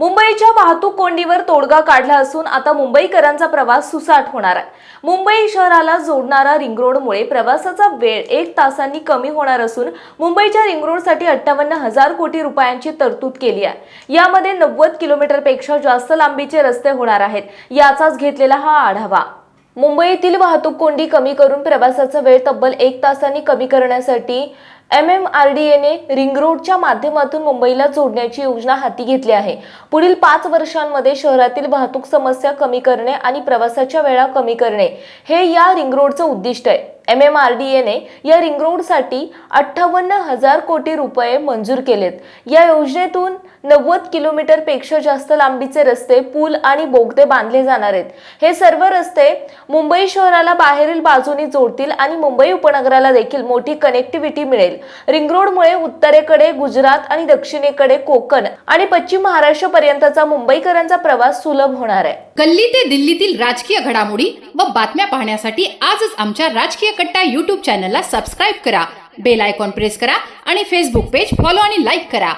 मुंबईच्या वाहतूक कोंडीवर तोडगा काढला असून आता मुंबईकरांचा प्रवास सुसाट होणार आहे. मुंबई शहराला जोडणारा रिंग रोडमुळे प्रवासाचा वेळ एक तासांनी कमी होणार असून मुंबईच्या रिंग रोडसाठी अठ्ठावन्न हजार कोटी रुपयांची तरतूद केली आहे. यामध्ये नव्वद किलोमीटरपेक्षा जास्त लांबीचे रस्ते होणार आहेत. याचाच घेतलेला हा आढावा. मुंबईतील वाहतूक कोंडी कमी करून प्रवासाचा वेळ तब्बल एक तासांनी कमी करण्यासाठी एम एम आर डी एने रिंग रोडच्या माध्यमातून मुंबईला जोडण्याची योजना हाती घेतली आहे. पुढील पाच वर्षांमध्ये शहरातील वाहतूक समस्या कमी करणे आणि प्रवासाच्या वेळा कमी करणे हे या रिंग रोडचं उद्दिष्ट आहे. एम एम आर डी एने या रिंग रोडसाठी अठ्ठावन्न हजार कोटी रुपये मंजूर केलेत. या योजनेतून नव्वद किलोमीटरपेक्षा जास्त लांबीचे रस्ते पूल आणि बोगदे बांधले जाणार आहेत. हे सर्व रस्ते मुंबई शहराला बाहेरील बाजूनी जोडतील आणि मुंबई उपनगराला देखील मोठी कनेक्टिव्हिटी मिळेल. रिंग रोडमुळे उत्तरेकडे गुजरात आणि दक्षिणेकडे कोकण आणि पश्चिम महाराष्ट्र पर्यंतचा मुंबईकरांचा प्रवास सुलभ होणार आहे. गल्ली ते दिल्लीतील राजकीय घडामोडी व बातम्या पाहण्यासाठी आजच आमच्या राजकीय कट्टा युट्यूब चॅनलला सबस्क्राईब करा. बेल आयकॉन प्रेस करा आणि फेसबुक पेज फॉलो आणि लाईक करा.